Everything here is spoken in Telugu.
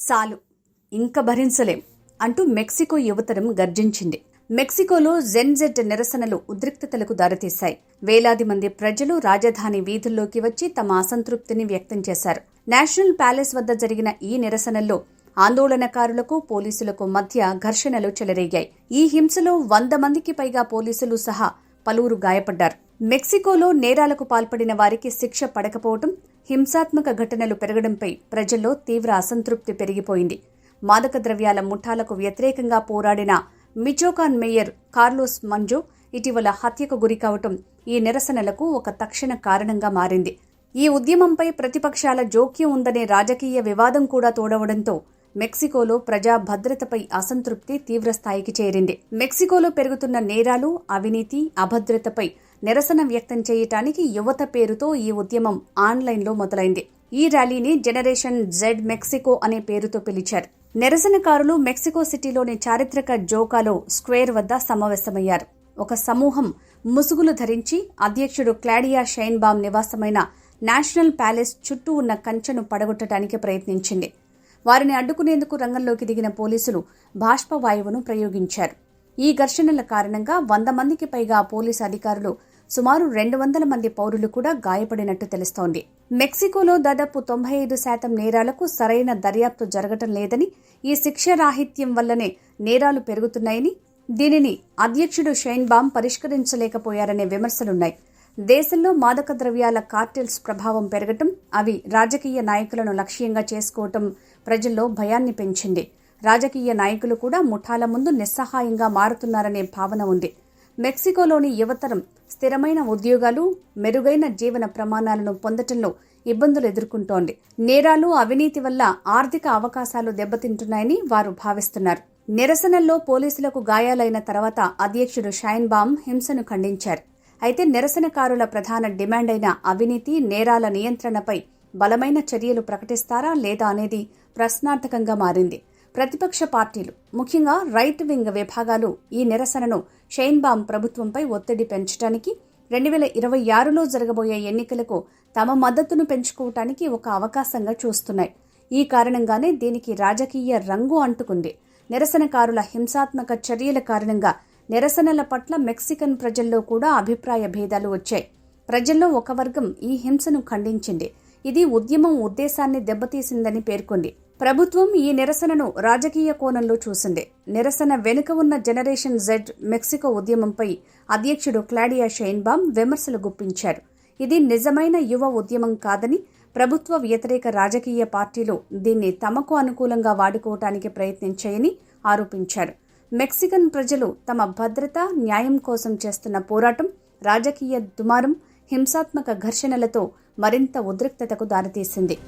సాలు ఇంక భరించలేం అంటూ మెక్సికో యువతరం గర్జించింది. మెక్సికోలో జెన్జెడ్ నిరసనలు ఉద్రిక్తతలకు దారితీశాయి. వేలాది మంది ప్రజలు రాజధాని వీధుల్లోకి వచ్చి తమ అసంతృప్తిని వ్యక్తం చేశారు. నేషనల్ ప్యాలెస్ వద్ద జరిగిన ఈ నిరసనల్లో ఆందోళనకారులకు పోలీసులకు మధ్య ఘర్షణలు చెలరేగాయి. ఈ హింసలో వంద మందికి పైగా పోలీసులు సహా పలువురు గాయపడ్డారు. మెక్సికోలో నేరాలకు పాల్పడిన వారికి శిక్ష పడకపోవటం హింసాత్మక ఘటనలు పెరగడంపై ప్రజల్లో తీవ్ర అసంతృప్తి పెరిగిపోయింది. మాదక ద్రవ్యాల ముఠాలకు వ్యతిరేకంగా పోరాడిన మిచోకాన్ మేయర్ కార్లోస్ మంజో ఇటీవల హత్యకు గురికావటం ఈ నిరసనలకు ఒక తక్షణ కారణంగా మారింది. ఈ ఉద్యమంపై ప్రతిపక్షాల జోక్యం ఉందనే రాజకీయ వివాదం కూడా తోడవడంతో మెక్సికోలో ప్రజా భద్రతపై అసంతృప్తి తీవ్రస్థాయికి చేరింది. మెక్సికోలో పెరుగుతున్న నేరాలు అవినీతి అభద్రతపై నిరసన వ్యక్తం చేయటానికి యువత పేరుతో ఈ ఉద్యమం ఆన్లైన్లో మొదలైంది. ఈ ర్యాలీని జనరేషన్ జెడ్ మెక్సికో అనే పేరుతో పిలిచారు. నిరసనకారులు మెక్సికో సిటీలోని చారిత్రక జోకాలో స్క్వేర్ వద్ద సమావేశమయ్యారు. ఒక సమూహం ముసుగులు ధరించి అధ్యక్షుడు క్లాడియా షైన్బామ్ నివాసమైన నేషనల్ ప్యాలెస్ చుట్టూ ఉన్న కంచెను పడగొట్టడానికి ప్రయత్నించింది. వారిని అడ్డుకునేందుకు రంగంలోకి దిగిన పోలీసులు బాష్పవాయువును ప్రయోగించారు. ఈ ఘర్షణల కారణంగా వంద మందికి పైగా పోలీసు అధికారులు సుమారు రెండు వందల మంది పౌరులు కూడా గాయపడినట్టు తెలుస్తోంది. మెక్సికోలో దాదాపు తొంభై ఐదు శాతం నేరాలకు సరైన దర్యాప్తు జరగటం లేదని ఈ రాహిత్యం వల్లనే నేరాలు పెరుగుతున్నాయని దీనిని అధ్యక్షుడు షైన్బామ్ పరిష్కరించలేకపోయారనే విమర్శలున్నాయి. దేశంలో మాదక ద్రవ్యాల కార్టెల్స్ ప్రభావం పెరగటం అవి రాజకీయ నాయకులను లక్ష్యంగా చేసుకోవటం ప్రజల్లో భయాన్ని పెంచింది. రాజకీయ నాయకులు కూడా ముఠాల ముందు నిస్సహాయంగా మారుతున్నారనే భావన ఉంది. మెక్సికోలోని యువతరం స్థిరమైన ఉద్యోగాలు మెరుగైన జీవన ప్రమాణాలను పొందటంలో ఇబ్బందులు ఎదుర్కొంటోంది. నేరాలు అవినీతి వల్ల ఆర్థిక అవకాశాలు దెబ్బతింటున్నాయని వారు భావిస్తున్నారు. నిరసనల్లో పోలీసులకు గాయాలైన తర్వాత అధ్యక్షుడు షైన్ బామ్ హింసను ఖండించారు. అయితే నిరసనకారుల ప్రధాన డిమాండ్ అయిన అవినీతి నేరాల నియంత్రణపై బలమైన చర్యలు ప్రకటిస్తారా లేదా అనేది ప్రశ్నార్థకంగా మారింది. ప్రతిపక్ష పార్టీలు ముఖ్యంగా రైట్ వింగ్ విభాగాలు ఈ నిరసనను షైన్బామ్ ప్రభుత్వంపై ఒత్తిడి పెంచడానికి రెండు వేల ఇరవై ఆరులో జరగబోయే ఎన్నికలకు తమ మద్దతును పెంచుకోవటానికి ఒక అవకాశంగా చూస్తున్నాయి. ఈ కారణంగానే దీనికి రాజకీయ రంగు అంటుకుంది. నిరసనకారుల హింసాత్మక చర్యల కారణంగా నిరసనల పట్ల మెక్సికన్ ప్రజల్లో కూడా అభిప్రాయ భేదాలు వచ్చాయి. ప్రజల్లో ఒక వర్గం ఈ హింసను ఖండించింది. ఇది ఉద్యమం ఉద్దేశాన్ని దెబ్బతీసిందని పేర్కొంది. ప్రభుత్వం ఈ నిరసనను రాజకీయ కోణంలో చూసింది. నిరసన వెనుక ఉన్న జనరేషన్ జెడ్ మెక్సికో ఉద్యమంపై అధ్యక్షుడు క్లాడియా షైన్బామ్ విమర్శలు గుప్పించారు. ఇది నిజమైన యువ ఉద్యమం కాదని ప్రభుత్వ వ్యతిరేక రాజకీయ పార్టీలు దీన్ని తమకు అనుకూలంగా వాడుకోవటానికి ప్రయత్నించాయని ఆరోపించారు. మెక్సికన్ ప్రజలు తమ భద్రత న్యాయం కోసం చేస్తున్న పోరాటం రాజకీయ దుమారం హింసాత్మక ఘర్షణలతో మరింత ఉద్రిక్తతకు దారితీసింది.